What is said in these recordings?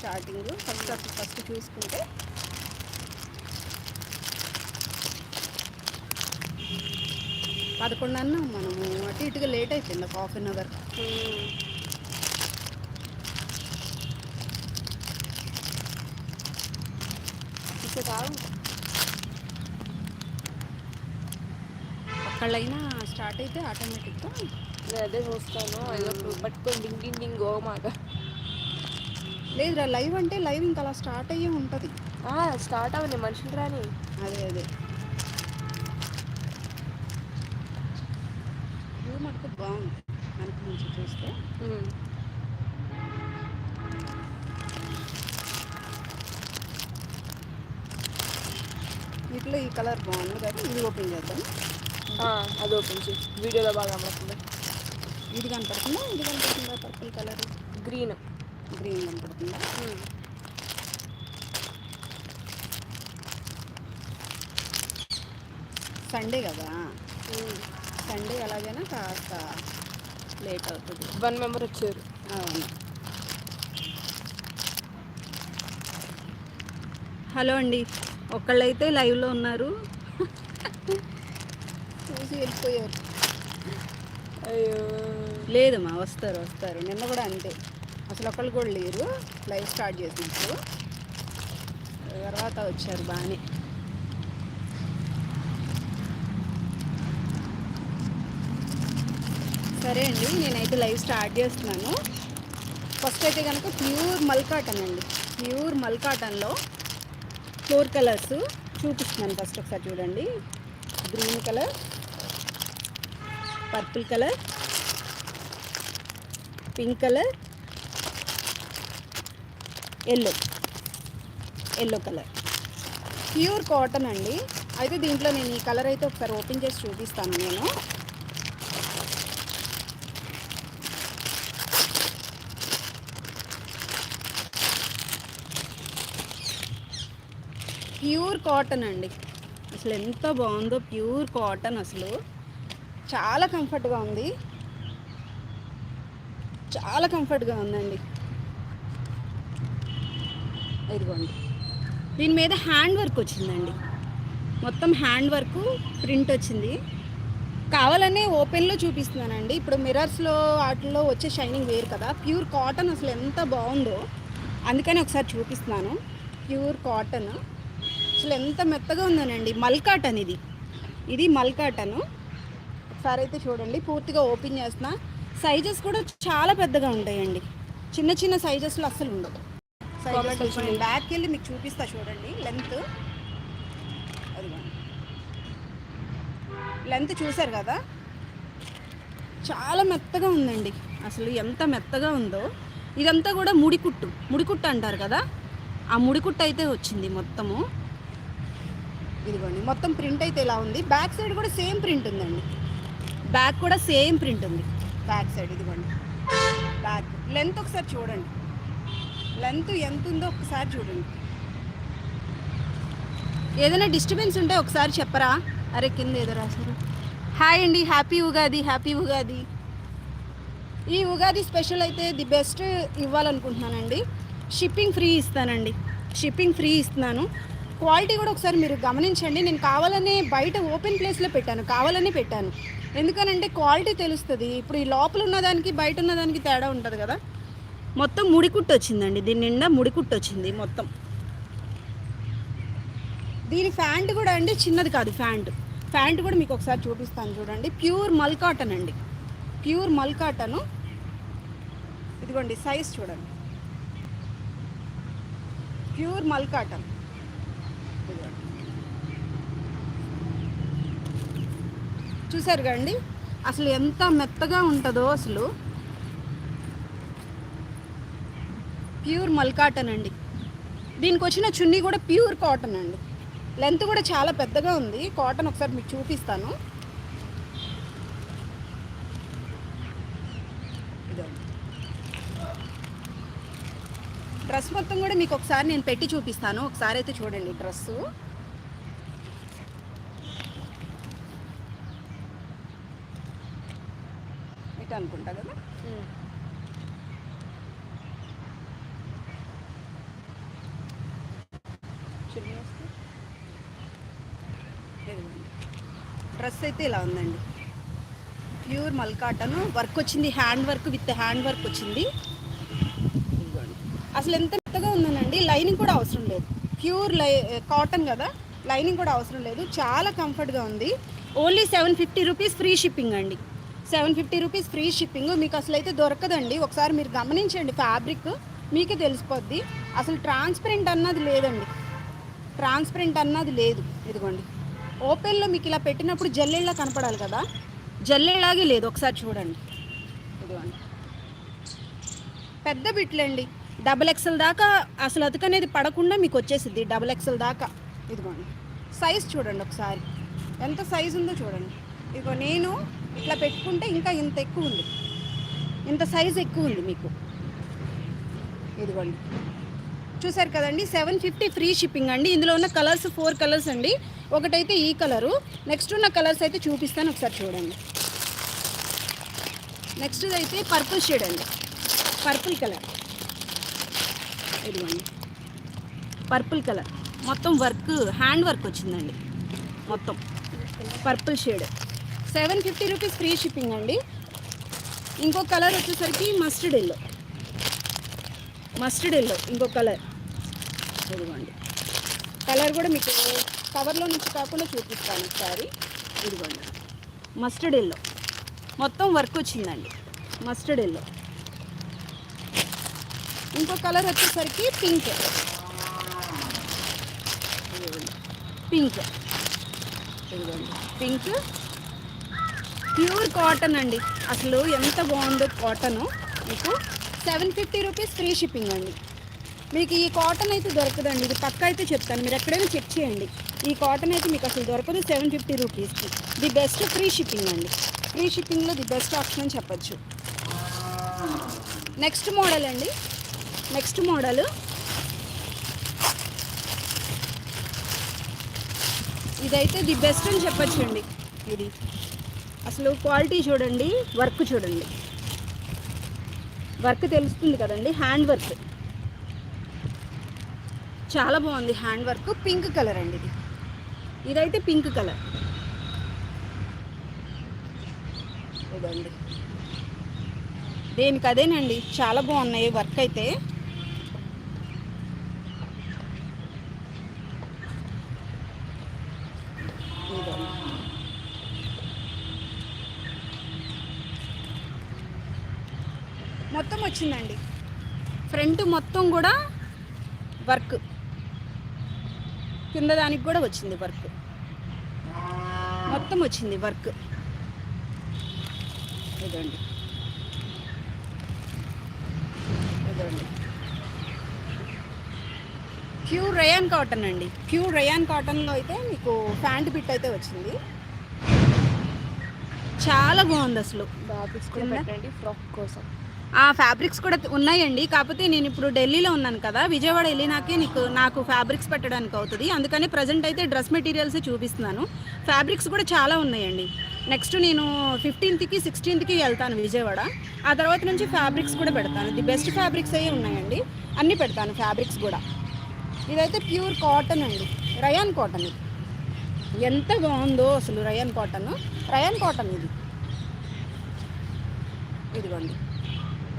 Starting first అసలు first చూసుకుంటే పదకొండు అన్న మనము అటు ఇటుగా లేట్ అయిపోయింది ఒక హాఫ్ అన్ అవర్. ఇంకా కాదు ఒక్కళ్ళైనా స్టార్ట్ అయితే ఆటోమేటిక్గా. అదే చూస్తాను ఏదో పట్టుకొని డింగ్ డింగ్ డింగ్ మాట లేదురా లైవ్ అంటే లైవ్ ఇంకా అలా స్టార్ట్ అయ్యే ఉంటుంది. స్టార్ట్ అవ్వని మనుషులు రాని. అదే అదే. వ్యూ మటుకు బాగుంది నుంచి చూస్తే. వీటిలో ఈ కలర్ బాగుంది కదా ఇది ఓపెన్ చేద్దాం. అది ఓపెన్ చేయి. వీడియోలో బాగా అమ్మకుండా ఇది కనపడుతుందా? ఇది కనపడుతుందా? Purple colour. గ్రీన్. గ్రీన్ కనపడుతుందా సండే కదా? సండే ఎలాగైనా కాస్త లేట్ అవుతుంది. వన్ మెంబర్ వచ్చారు. అవును. హలో అండి. ఒకళ్ళైతే లైవ్లో ఉన్నారు. చూసి వెళ్ళిపోయారు. అయ్యో. లేదమ్మా వస్తారు వస్తారు. నిన్న కూడా అంతే. అసలు ఒకళ్ళు కూడా లేరు. లైవ్ స్టార్ట్ చేసినప్పుడు తర్వాత వచ్చారు బాగానే సరే అండి నేనైతే లైవ్ స్టార్ట్ చేస్తున్నాను. ఫస్ట్ అయితే కనుక ప్యూర్ మల్కాటన్ అండి. ప్యూర్ మల్కాటన్లో ఫోర్ కలర్స్ చూపిస్తున్నాను ఫస్ట్ ఒకసారి చూడండి. Green colour purple colour pink colour yellow. Yellow colour. Pure cotton అండి. అయితే దీంట్లో నేను ఈ కలర్ అయితే ఒకసారి ఓపెన్ చేసి చూపిస్తాను నేను. ప్యూర్ కాటన్ అండి. అసలు ఎంత బాగుందో ప్యూర్ కాటన్ అసలు. చాలా కంఫర్ట్గా ఉంది. చాలా కంఫర్ట్గా ఉందండి. ఇదిగోండి. దీని మీద హ్యాండ్ వర్క్ వచ్చిందండి. మొత్తం హ్యాండ్ వర్క్ ప్రింట్ వచ్చింది. కావాలనే ఓపెన్లో చూపిస్తున్నానండి. ఇప్పుడు మిరర్స్లో వాటిల్లో వచ్చే షైనింగ్ వేరు కదా. ప్యూర్ కాటన్ అసలు ఎంత బాగుందో అందుకని ఒకసారి చూపిస్తున్నాను. Pure cotton. అసలు ఎంత మెత్తగా ఉందోనండి. మల్కాటన్ ఇది. ఇది మల్కాటన్. ఒకసారి అయితే చూడండి. పూర్తిగా ఓపెన్ చేస్తున్నా. సైజెస్ కూడా చాలా పెద్దగా ఉంటాయండి. చిన్న చిన్న సైజెస్లో అస్సలు ఉండవు. బ్యాక్కి వెళ్ళి మీకు చూపిస్తా చూడండి. లెంత్ లెంత్ చూసారు కదా? చాలా మెత్తగా ఉందండి. అసలు ఎంత మెత్తగా ఉందో. ఇదంతా కూడా ముడికుట్టు. ముడికుట్టు అంటారు కదా? ఆ ముడికుట్టు అయితే వచ్చింది మొత్తము. ఇదిగోండి. మొత్తం ప్రింట్ అయితే ఇలా ఉంది. బ్యాక్ సైడ్ కూడా సేమ్ ప్రింట్ ఉందండి. బ్యాక్ కూడా సేమ్ ప్రింట్ ఉంది. బ్యాక్ సైడ్ ఇదిగోండి. బ్యాక్ లెంత్ ఒకసారి చూడండి. లెంత్ ఎంత ఉందో ఒకసారి చూడండి. ఏదైనా డిస్టర్బెన్స్ ఉంటే ఒకసారి చెప్పరా? అరే కింద ఏదో రాశారు. హాయ్ అండి హ్యాపీ ఉగాది హ్యాపీ ఉగాది. ఈ ఉగాది స్పెషల్ అయితే ది బెస్ట్ ఇవ్వాలనుకుంటున్నానండి. షిప్పింగ్ ఫ్రీ ఇస్తానండి. షిప్పింగ్ ఫ్రీ ఇస్తున్నాను. క్వాలిటీ కూడా ఒకసారి మీరు గమనించండి. నేను కావాలనే బయట ఓపెన్ ప్లేస్లో పెట్టాను. కావాలనే పెట్టాను. ఎందుకనంటే క్వాలిటీ తెలుస్తుంది. ఇప్పుడు ఈ లోపల ఉన్నదానికి బయట ఉన్నదానికి తేడా ఉంటుంది కదా. మొత్తం ముడికుట్టు వచ్చిందండి దీని నిండా ముడికుట్టు వచ్చింది మొత్తం. దీని ఫ్యాంట్ కూడా అండి చిన్నది కాదు ఫ్యాంట్ ఫ్యాంట్ కూడా మీకు ఒకసారి చూపిస్తాను చూడండి. ప్యూర్ మల్ కాటన్ అండి. ప్యూర్ మల్కాటను ఇదిగోండి సైజ్ చూడండి. ప్యూర్ మల్ కాటన్. చూసారు కండి అసలు ఎంత మెత్తగా ఉంటుందో అసలు. ప్యూర్ మల్ కాటన్ అండి. దీనికి వచ్చిన చున్నీ కూడా ప్యూర్ కాటన్ అండి. లెంత్ కూడా చాలా పెద్దగా ఉంది. కాటన్ ఒకసారి మీకు చూపిస్తాను. డ్రెస్ మొత్తం కూడా మీకు ఒకసారి నేను పెట్టి చూపిస్తాను. ఒకసారి అయితే చూడండి డ్రెస్సు. ఇటు అనుకుంటా కదా చున్నీ వస్తే ఇదిగోండి. డ్రెస్ అయితే ఇలా ఉందండి. ప్యూర్ మల్కాటన్ వర్క్ వచ్చింది. Hand work with hand work వచ్చింది. అసలు ఎంత మెత్తగా ఉందనండి. లైనింగ్ కూడా అవసరం లేదు. ప్యూర్ లై కాటన్ కదా. లైనింగ్ కూడా అవసరం లేదు. చాలా కంఫర్ట్గా ఉంది. Only seven fifty rupees free shipping అండి. Seven fifty rupees free shipping మీకు అసలు అయితే దొరకదండి. ఒకసారి మీరు గమనించండి. ఫ్యాబ్రిక్ మీకే తెలిసిపోద్ది. అసలు ట్రాన్స్పరెంట్ అన్నది లేదండి. ట్రాన్స్పరెంట్ అన్నది లేదు. ఇదిగోండి. ఓపెన్లో మీకు ఇలా పెట్టినప్పుడు జల్లెళ్ళ కనపడాలి కదా? జల్లెళ్ళలాగే లేదు. ఒకసారి చూడండి. ఇదిగోండి. పెద్ద బిట్లండి. డబుల్ ఎక్సెల్ దాకా అసలు అతకనేది పడకుండా మీకు వచ్చేసింది డబుల్ ఎక్సెల్ దాకా. ఇదిగోండి. సైజ్ చూడండి ఒకసారి. ఎంత సైజు ఉందో చూడండి. ఇదిగో నేను ఇట్లా పెట్టుకుంటే ఇంకా ఇంత ఎక్కువ ఉంది. ఇంత సైజు ఎక్కువ ఉంది మీకు. ఇదిగోండి. చూసారు కదండి సెవెన్ ఫిఫ్టీ ఫ్రీ షిప్పింగ్ అండి. ఇందులో ఉన్న కలర్స్ ఫోర్ కలర్స్ అండి. ఒకటైతే ఈ కలరు. నెక్స్ట్ ఉన్న కలర్స్ అయితే చూపిస్తాను ఒకసారి చూడండి. నెక్స్ట్ అయితే పర్పుల్ షేడ్ అండి. Purple colour. ఇదిగోండి. Purple colour. మొత్తం వర్క్ హ్యాండ్ వర్క్ వచ్చిందండి. మొత్తం purple shade. Seven fifty rupees free shipping అండి. ఇంకో కలర్ వచ్చేసరికి మస్టర్డ్ ఎల్లో. మస్టర్డ్ ఎల్లో ఇంకో కలర్. ఇదిగోండి. కలర్ కూడా మీకు కవర్లో నుంచి కాకుండా చూపిస్తాను ఒకసారి. ఇదిగోండి. మస్టర్డ్ ఎల్లో మొత్తం వర్క్ వచ్చిందండి. మస్టర్డ్ ఎల్లో ఇంకో కలర్ వచ్చేసరికి పింక్ పింక్ ఇదిగోండి. పింక్ ప్యూర్ కాటన్ అండి. అసలు ఎంత బాగుందో కాటను మీకు seven fifty rupees free shipping అండి. మీకు ఈ కాటన్ అయితే దొరకదండి. ఇది పక్క అయితే చెప్తాను. మీరు ఎక్కడైనా చెక్ చేయండి. ఈ కాటన్ అయితే మీకు అసలు దొరకదు. సెవెన్ ఫిఫ్టీ రూపీస్కి ది బెస్ట్ ఫ్రీ షిప్పింగ్ అండి. ఫ్రీ షిప్పింగ్లో ది బెస్ట్ ఆప్షన్ అని చెప్పచ్చు. నెక్స్ట్ మోడల్ అండి. Next model. ఇదైతే ది బెస్ట్ అని చెప్పచ్చండి ఇది. అసలు క్వాలిటీ చూడండి వర్క్ చూడండి. వర్క్ తెలుస్తుంది కదండి. Hand work. చాలా బాగుంది హ్యాండ్ వర్క్. పింక్ కలర్ అండి ఇది. ఇదైతే పింక్ కలర్. ఇదండి. దేనికి అదేనండి? చాలా బాగున్నాయి వర్క్ అయితే. మొత్తం వచ్చిందండి. ఫ్రంట్ మొత్తం కూడా వర్క్. కింద దానికి కూడా వచ్చింది వర్క్. మొత్తం వచ్చింది వర్క్. ఇదండి ఇదండి ప్యూర్ రయాన్ కాటన్ అండి. ప్యూర్ రయాన్ కాటన్లో అయితే మీకు ప్యాంట్ బిట్ అయితే వచ్చింది. చాలా బాగుంది అసలు. కింద? పెట్టండి ఫ్రాక్ కోసం. ఫ్యాబ్రిక్స్ కూడా ఉన్నాయండి. కాకపోతే నేను ఇప్పుడు ఢిల్లీలో ఉన్నాను కదా విజయవాడ వెళ్ళినాకే నీకు నాకు ఫ్యాబ్రిక్స్ పెట్టడానికి అవుతుంది. అందుకని ప్రజెంట్ అయితే డ్రెస్ మెటీరియల్స్ చూపిస్తున్నాను. ఫ్యాబ్రిక్స్ కూడా చాలా ఉన్నాయండి. నెక్స్ట్ నేను ఫిఫ్టీన్త్కి సిక్స్టీన్త్కి వెళ్తాను విజయవాడ. ఆ తర్వాత నుంచి ఫ్యాబ్రిక్స్ కూడా పెడతాను. ది బెస్ట్ ఫ్యాబ్రిక్స్ అయ్యి ఉన్నాయండి. అన్నీ పెడతాను ఫ్యాబ్రిక్స్ కూడా. ఇదైతే ప్యూర్ కాటన్ అండి. రయాన్ కాటన్ ఇది. ఎంత బాగుందో అసలు రయాన్ కాటన్ రయాన్ కాటన్ ఇది. ఇదిగోండి.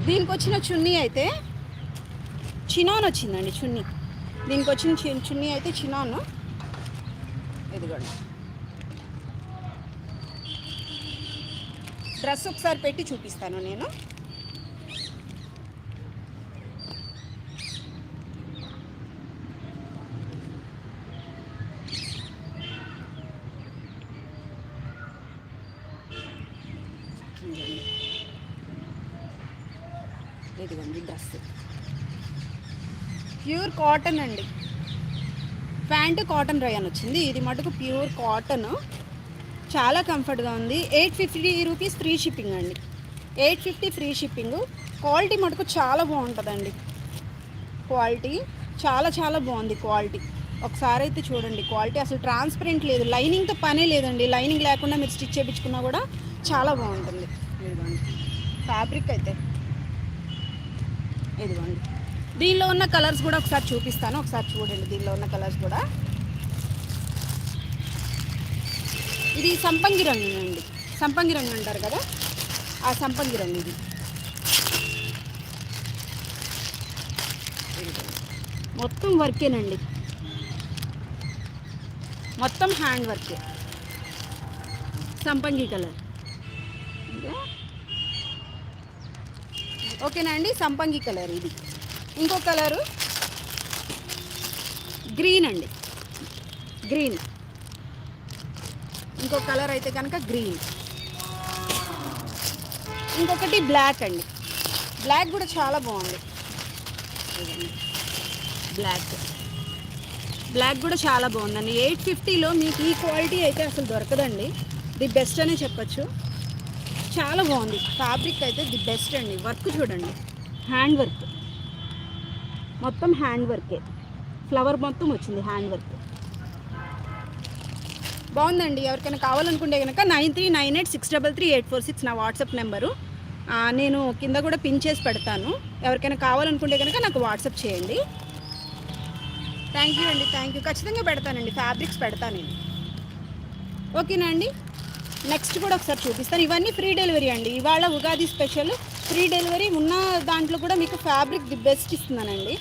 దీనికి వచ్చిన చున్నీ అయితే చినాన్ వచ్చిందండి చున్నీ. దీనికి వచ్చిన చి- చున్నీ అయితే చినాను. ఇదిగోండి. డ్రెస్ ఒకసారి పెట్టి చూపిస్తాను నేను. ఇదిగోండి డ్రెస్. ప్యూర్ కాటన్ అండి. ప్యాంట్ కాటన్ రయాన్ వచ్చింది. ఇది మటుకు ప్యూర్ కాటన్. చాలా కంఫర్ట్గా ఉంది. Eight fifty rupees free shipping అండి. Eight fifty free shipping. Quality మటుకు చాలా బాగుంటుందండి. క్వాలిటీ చాలా చాలా బాగుంది క్వాలిటీ. ఒకసారి అయితే చూడండి క్వాలిటీ. అసలు ట్రాన్స్పరెంట్ లేదు. లైనింగ్తో పనే లేదండి. లైనింగ్ లేకుండా మీరు స్టిచ్ చేయించుకున్నా కూడా చాలా బాగుంటుంది. ఫ్యాబ్రిక్ అయితే ఇదిగోండి. దీనిలో ఉన్న కలర్స్ కూడా ఒకసారి చూపిస్తాను. ఒకసారి చూడండి దీనిలో ఉన్న కలర్స్ కూడా. ఇది సంపంగి రంగు అండి. సంపంగి రంగు అంటారు కదా? ఆ సంపంగి రంగు ఇది. మొత్తం వర్కేనండి. మొత్తం హ్యాండ్ వర్కే. సంపంగి కలర్. ఓకేనా అండి? సంపంగి కలర్ ఇది. ఇంకో కలరు గ్రీన్ అండి. గ్రీన్. ఇంకో కలర్ అయితే కనుక గ్రీన్. ఇంకొకటి బ్లాక్ అండి. బ్లాక్ కూడా చాలా బాగుంది. బ్లాక్. బ్లాక్ కూడా చాలా బాగుందండి. ఎయిట్ ఫిఫ్టీలో మీకు ఈ క్వాలిటీ అయితే అసలు దొరకదండి. ది బెస్ట్ అనే చెప్పొచ్చు. చాలా బాగుంది. ఫ్యాబ్రిక్ అయితే ది బెస్ట్ అండి. వర్క్ చూడండి. హ్యాండ్ వర్క్ మొత్తం హ్యాండ్ వర్కే ఫ్లవర్ మొత్తం వచ్చింది హ్యాండ్ వర్క్ బాగుందండి. ఎవరికైనా కావాలనుకుంటే కనుక nine three nine eight six double three eight four six నా వాట్సాప్ నెంబరు. నేను కింద కూడా పిన్ చేసి పెడతాను. ఎవరికైనా కావాలనుకుంటే కనుక నాకు వాట్సాప్ చేయండి. థ్యాంక్ యూ అండి. థ్యాంక్ యూ ఖచ్చితంగా పెడతానండి. ఫ్యాబ్రిక్స్ పెడతానండి ఓకేనా అండి? నెక్స్ట్ కూడా ఒకసారి చూపిస్తాను. ఇవన్నీ ఫ్రీ డెలివరీ అండి. ఇవాళ ఉగాది స్పెషల్ ఫ్రీ డెలివరీ. ఉన్న దాంట్లో కూడా మీకు ఫ్యాబ్రిక్ ది బెస్ట్ ఇస్తున్నానండి.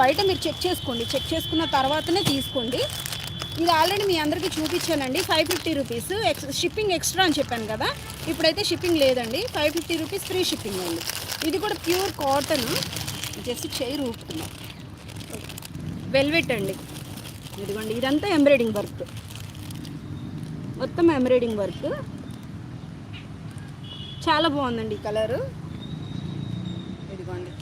బయట మీరు చెక్ చేసుకోండి. చెక్ చేసుకున్న తర్వాతనే తీసుకోండి. ఇది ఆల్రెడీ మీ అందరికీ చూపించానండి. Five fifty rupees x shipping extra అని చెప్పాను కదా. ఇప్పుడైతే షిప్పింగ్ లేదండి. Five fifty rupees free shipping అండి. ఇది కూడా ప్యూర్ కాటన్. జస్ట్ చేయి రూపుతున్నాం వెల్వెట్ అండి. ఇదిగోండి. ఇదంతా ఎంబ్రాయిడింగ్ వర్క్. మొత్తం ఎంబ్రాయిడింగ్ వర్క్ చాలా బాగుందండి ఈ కలరు ఇదిగోండి.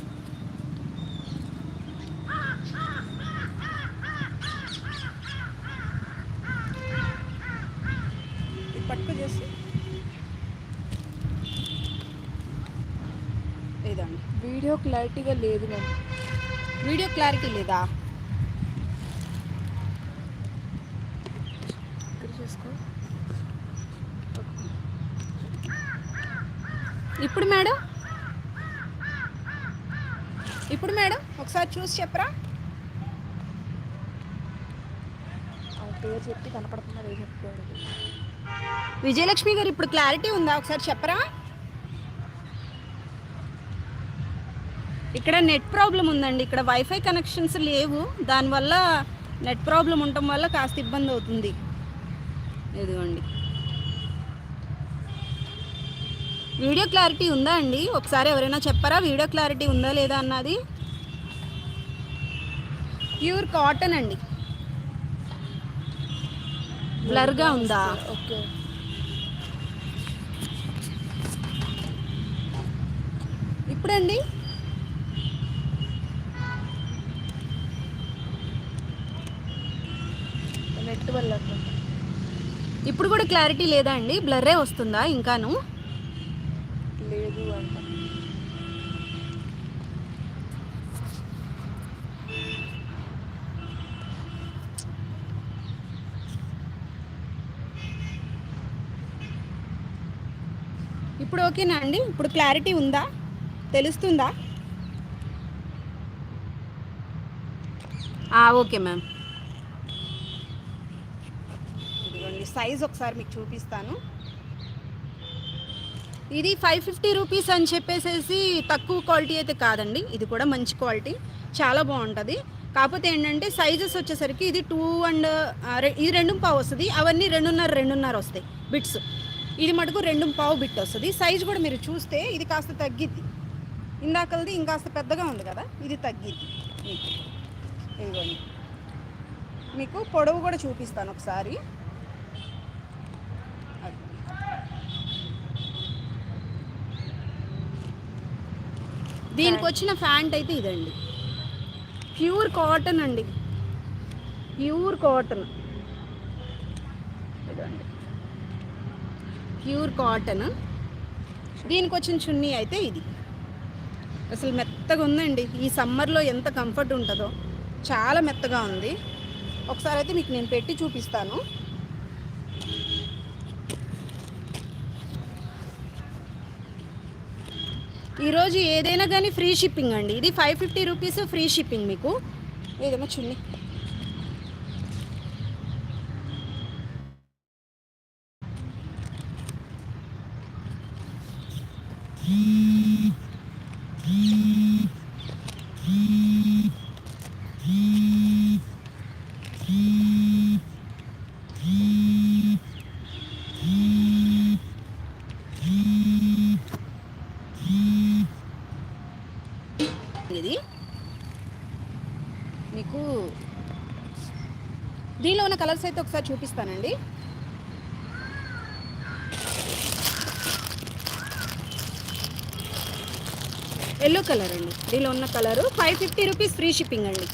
ఇది పట్టు చేసి. ఇదండి. వీడియో క్లారిటీగా లేదు మ్యామ్ వీడియో క్లారిటీ లేదా ఇక్కడ చేసుకో ఇప్పుడు మేడం? ఇప్పుడు మేడం ఒకసారి చూసి చెప్పరా? పేరు చెప్పి కనపడుతున్నారు ఏం విజయలక్ష్మి గారు ఇప్పుడు క్లారిటీ ఉందా? ఒకసారి చెప్పరా? ఇక్కడ నెట్ ప్రాబ్లం ఉందండి. ఇక్కడ వైఫై కనెక్షన్స్ లేవు. దానివల్ల నెట్ ప్రాబ్లం ఉండటం వల్ల కాస్త ఇబ్బంది అవుతుంది. ఇదిగోండి. వీడియో క్లారిటీ ఉందా అండి? ఒకసారి ఎవరైనా చెప్పరా? వీడియో క్లారిటీ ఉందా లేదా అన్నది? ప్యూర్ కాటన్ అండి. బ్లర్గా ఉందా? ఓకే. ఇప్పుడండి? నెట్ వల్ల. ఇప్పుడు కూడా క్లారిటీ లేదా అండి? బ్లర్రే వస్తుందా ఇంకాను? లేదు అంట. ఇప్పుడు ఓకేనా అండి? ఇప్పుడు క్లారిటీ ఉందా? తెలుస్తుందా? Okay ma'am. ఇదిగోండి సైజ్ ఒకసారి మీకు చూపిస్తాను. ఇది ఫైవ్ ఫిఫ్టీ రూపీస్ అని చెప్పేసేసి తక్కువ క్వాలిటీ అయితే కాదండి. ఇది కూడా మంచి క్వాలిటీ చాలా బాగుంటుంది. కాకపోతే ఏంటంటే సైజెస్ వచ్చేసరికి ఇది టూ అండ్ ఇది రెండు పావు వస్తుంది. అవన్నీ రెండున్నర రెండున్నర వస్తాయి బిట్స్ ఇది మటుకు రెండు పావు బిట్ వస్తుంది. సైజ్ కూడా మీరు చూస్తే ఇది కాస్త తగ్గిద్ది. ఇందాకలది ఇంకాస్త పెద్దగా ఉంది కదా ఇది తగ్గిద్ది. మీకు. ఇదిగోండి. మీకు పొడవు కూడా చూపిస్తాను ఒకసారి. దీనికి వచ్చిన ఫ్యాంట్ అయితే ఇదండి. ప్యూర్ కాటన్ అండి. Pure cotton. ఇదండి. Pure cotton. దీనికి వచ్చిన చున్నీ అయితే ఇది. అసలు మెత్తగా ఉందండి. ఈ సమ్మర్లో ఎంత కంఫర్ట్ ఉంటుందో. చాలా మెత్తగా ఉంది. ఒకసారి అయితే మీకు నేను పెట్టి చూపిస్తాను. ఈరోజు ఏదైనా కానీ ఫ్రీ షిప్పింగ్ అండి. ఇది five fifty rupees free shipping మీకు. ఏదేమో చున్నీ ఇది దీనిలో అయితే ఒకసారి చూపిస్తానండి. ఎల్లో కలర్ అండి. దీనిలో ఉన్న colour five fifty rupees free shipping అండి.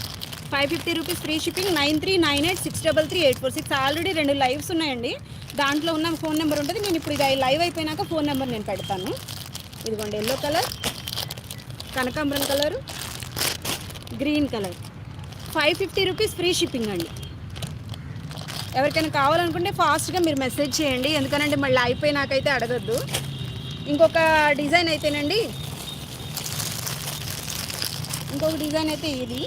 Five fifty rupees free shipping nine three nine eight six double three eight four six already రెండు లైవ్స్ ఉన్నాయండి. దాంట్లో ఉన్న ఫోన్ నెంబర్ ఉంటుంది. నేను ఇప్పుడు ఇది లైవ్ అయిపోయినాక ఫోన్ నెంబర్ నేను పెడతాను. ఇదిగోండి ఎల్లో కలర్ కనకాంబరం colour green colour five fifty rupees free shipping అండి. ఎవరికైనా కావాలనుకుంటే ఫాస్ట్గా మీరు మెసేజ్ చేయండి. ఎందుకనంటే మళ్ళీ అయిపోయినాకైతే అడగద్దు. ఇంకొక డిజైన్ అయితేనండి. ఇంకొక డిజైన్ అయితే ఇది.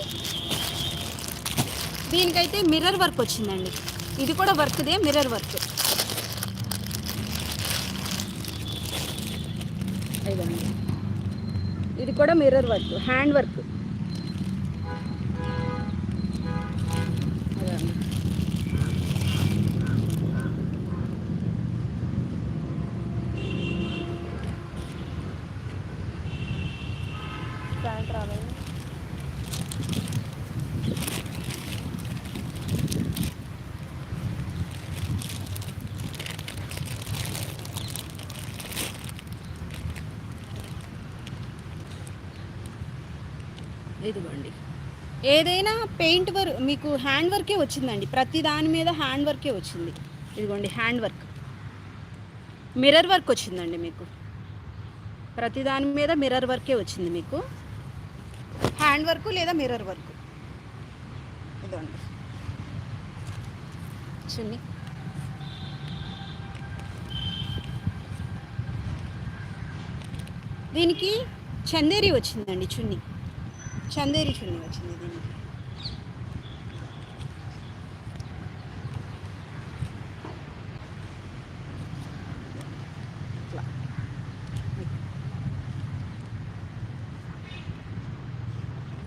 దీనికైతే మిర్రర్ వర్క్ వచ్చిందండి. ఇది కూడా వర్క్దే మిర్రర్ వర్క్ ఇది కూడా మిర్రర్ వర్క్ హ్యాండ్ వర్క్ అదండి ప్యాంట్ రావాలి ఇదిగోండి ఏదైనా పెయింట్ వర్క్ మీకు హ్యాండ్ వర్కే వచ్చిందండి. ప్రతి దాని మీద హ్యాండ్ వర్కే వచ్చింది. ఇదిగోండి హ్యాండ్ వర్క్. మిర్రర్ వర్క్ వచ్చిందండి మీకు. ప్రతి దాని మీద మిర్రర్ వర్కే వచ్చింది మీకు. హ్యాండ్ వర్క్ లేదా మిర్రర్ వర్క్? ఇదిగోండి. చున్నీ దీనికి చందేరి వచ్చిందండి చున్నీ. చందేరి చున్నీ వచ్చింది దీనికి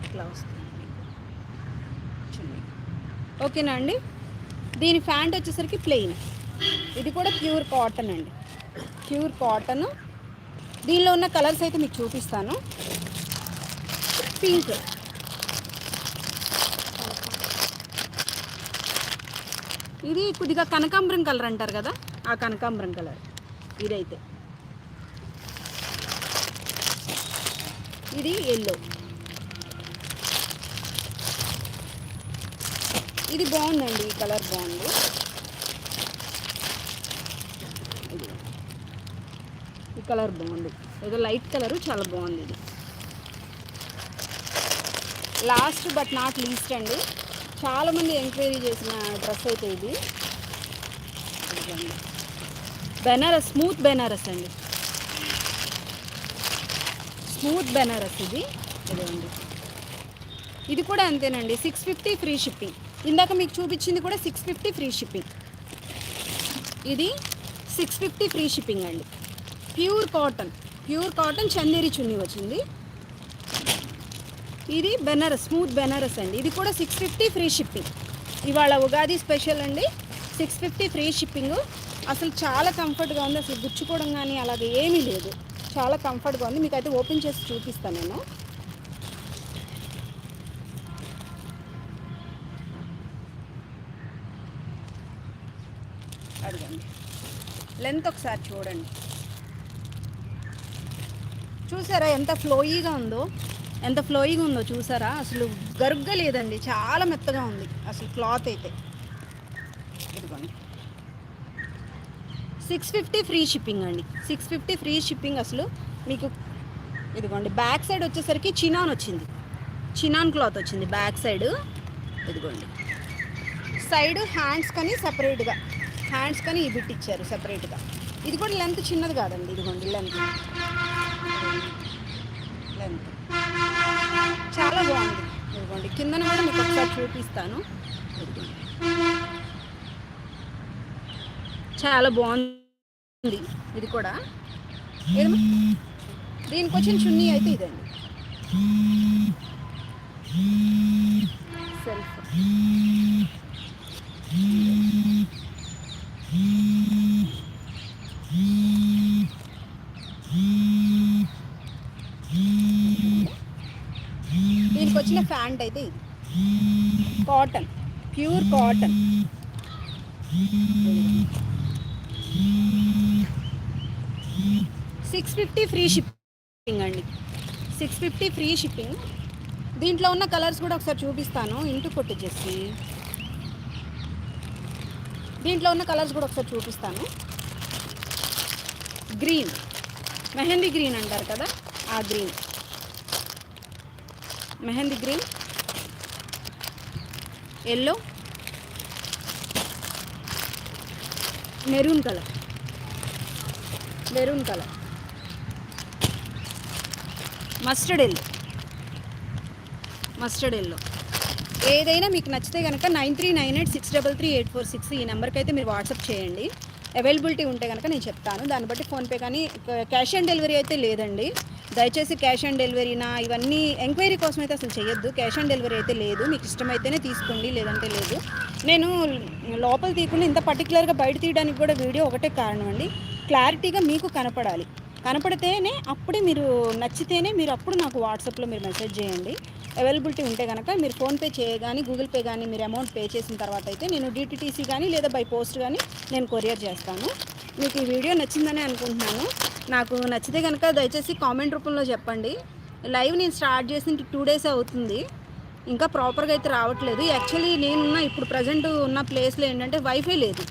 ఇట్లా. వస్తుంది చున్నీ ఓకేనా అండి? దీని ప్యాంట్ వచ్చేసరికి ప్లెయిన్ ఇది కూడా ప్యూర్ కాటన్ అండి. ప్యూర్ కాటన్ దీనిలో ఉన్న కలర్స్ అయితే మీకు చూపిస్తాను. పింక్. ఇది కొద్దిగా కనకాంబరం కలర్ అంటారు కదా ఆ కనకాంబరం కలర్. ఇదైతే. ఇది ఎల్లో ఇది బాగుందండి ఈ కలర్ బాగుంది. ఈ కలర్ బాగుంది. ఏదో లైట్ కలరు చాలా బాగుంది ఇది. లాస్ట్ బట్ నాట్ లీస్ట్ అండి. చాలామంది ఎంక్వైరీ చేసిన డ్రెస్ అయితే ఇది. బెనారస్ స్మూత్ బెనారస్ అండి. స్మూత్ బెనారస్ ఇది. ఇదిగోండి. ఇది కూడా అంతేనండి. Six fifty free shipping. ఇందాక మీకు చూపించింది కూడా సిక్స్ ఫిఫ్టీ ఫ్రీ షిప్పింగ్. ఇది సిక్స్ ఫిఫ్టీ ఫ్రీ షిప్పింగ్ అండి. Pure cotton. Pure cotton Chanderi చున్నీ వచ్చింది. ఇది బెనారస్ స్మూత్ బెనారస్ అండి. ఇది కూడా సిక్స్ ఫిఫ్టీ ఫ్రీ షిప్పింగ్ ఇవాళ ఉగాది స్పెషల్ అండి. సిక్స్ ఫిఫ్టీ ఫ్రీ షిప్పింగ్ అసలు చాలా కంఫర్ట్గా ఉంది. అసలు గుచ్చుకోవడం కానీ అలాగే ఏమీ లేదు. చాలా కంఫర్ట్గా ఉంది. మీకు అయితే ఓపెన్ చేసి చూపిస్తాను నేను. అడగండి. లెంత్ ఒకసారి చూడండి. చూసారా ఎంత ఫ్లోయీగా ఉందో? ఎంత ఫ్లోయింగ్ ఉందో చూసారా? అసలు గరుగ్గా లేదండి చాలా మెత్తగా ఉంది. అసలు క్లాత్ అయితే. ఇదిగోండి. సిక్స్ ఫిఫ్టీ ఫ్రీ షిప్పింగ్ అండి. సిక్స్ ఫిఫ్టీ ఫ్రీ షిప్పింగ్ అసలు మీకు ఇదిగోండి. బ్యాక్ సైడ్ వచ్చేసరికి చినాన్ వచ్చింది. చినాన్ క్లాత్ వచ్చింది. బ్యాక్ సైడ్ ఇదిగోండి. సైడ్ హ్యాండ్స్ కానీ సపరేట్గా హ్యాండ్స్ కానీ ఈ బిట్ ఇచ్చారు సపరేట్గా ఇది కూడా లెంత్ చిన్నది కాదండి. ఇదిగోండి లెంత్ చాలా బాగుంది. ఇదిగోండి కిందన కూడా మీకు ఒకసారి చూపిస్తాను. చాలా బాగుంది ఇది కూడా. దీనికి వచ్చిన చున్నీ అయితే ఇదండి. సెల్ఫ్ దీనికి వచ్చిన ప్యాంట్ అయితే ఇది. Cotton pure cotton. Six fifty free shipping అండి. Six fifty free shipping. దీంట్లో ఉన్న కలర్స్ కూడా ఒకసారి చూపిస్తాను. ఇంటూ కొట్టించేసి దీంట్లో ఉన్న కలర్స్ కూడా ఒకసారి చూపిస్తాను. గ్రీన్. మెహందీ గ్రీన్ అంటారు కదా? ఆ green. Mehndi green. Yellow. Maroon colour. Maroon colour. Mustard yellow. Mustard yellow. ఏదైనా మీకు నచ్చితే కనుక nine three nine eight six double three eight four six ఈ నెంబర్కి అయితే మీరు వాట్సాప్ చేయండి. అవైలబిలిటీ ఉంటే కనుక నేను చెప్తాను. దాన్ని బట్టి ఫోన్పే కానీ క్యాష్ ఆన్ డెలివరీ అయితే లేదండి. దయచేసి క్యాష్ ఆన్ డెలివరీనా? ఇవన్నీ ఎంక్వైరీ కోసం అయితే అసలు చేయొద్దు క్యాష్ ఆన్ డెలివరీ అయితే లేదు. మీకు ఇష్టమైతేనే తీసుకోండి లేదంటే లేదు. నేను లోపల తీయకుండా ఇంత పర్టికులర్గా బయట తీయడానికి కూడా వీడియో ఒకటే కారణం అండి. క్లారిటీగా మీకు కనపడాలి. కనపడితేనే అప్పుడే మీరు నచ్చితేనే మీరు అప్పుడు నాకు వాట్సాప్లో మీరు మెసేజ్ చేయండి. అవైలబిలిటీ ఉంటే కనుక మీరు ఫోన్పే చేయగాని గూగుల్ పే కానీ మీరు అమౌంట్ పే చేసిన తర్వాత అయితే నేను డిటిటీసీ కానీ లేదా బై పోస్ట్ కానీ నేను కొరియర్ చేస్తాను. మీకు ఈ వీడియో నచ్చిందని అనుకుంటున్నాను. నాకు నచ్చితే కనుక దయచేసి కామెంట్ రూపంలో చెప్పండి. లైవ్ నేను స్టార్ట్ చేసి టూ డేస్ అవుతుంది. ఇంకా ప్రాపర్గా అయితే రావట్లేదు. యాక్చువల్లీ నేనున్న ఇప్పుడు ప్రజెంట్ ఉన్న ప్లేస్లో ఏంటంటే వైఫై లేదు.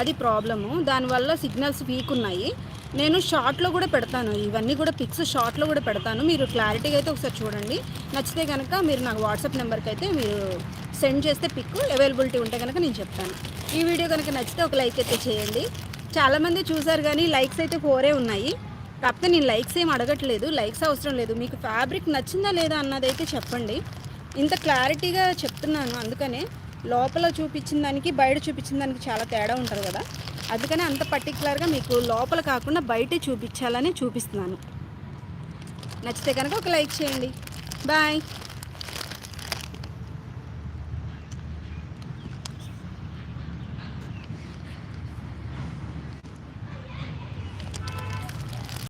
అది ప్రాబ్లము. దానివల్ల సిగ్నల్స్ వీక్ ఉన్నాయి. నేను షార్ట్లో కూడా పెడతాను. ఇవన్నీ కూడా పిక్స్ షార్ట్లో కూడా పెడతాను. మీరు క్లారిటీగా అయితే ఒకసారి చూడండి. నచ్చితే కనుక మీరు నాకు వాట్సాప్ నెంబర్కి అయితే మీరు సెండ్ చేస్తే పిక్ అవైలబిలిటీ ఉంటే కనుక నేను చెప్తాను. ఈ వీడియో కనుక నచ్చితే ఒక లైక్ అయితే చేయండి. చాలామంది చూసారు కానీ లైక్స్ అయితే ఫోరే ఉన్నాయి. కాకపోతే నేను లైక్స్ ఏం అడగట్లేదు. లైక్స్ అవసరం లేదు. మీకు ఫ్యాబ్రిక్ నచ్చిందా లేదా అన్నదైతే చెప్పండి. ఇంత క్లారిటీగా చెప్తున్నాను. అందుకనే లోపల చూపించిన దానికి బయట చూపించిన దానికి చాలా తేడా ఉంటుంది కదా. అందుకనే అంత పర్టికులర్గా మీకు లోపల కాకుండా బయటే చూపించాలని చూపిస్తున్నాను. నచ్చితే కనుక ఒక లైక్ చేయండి. బాయ్.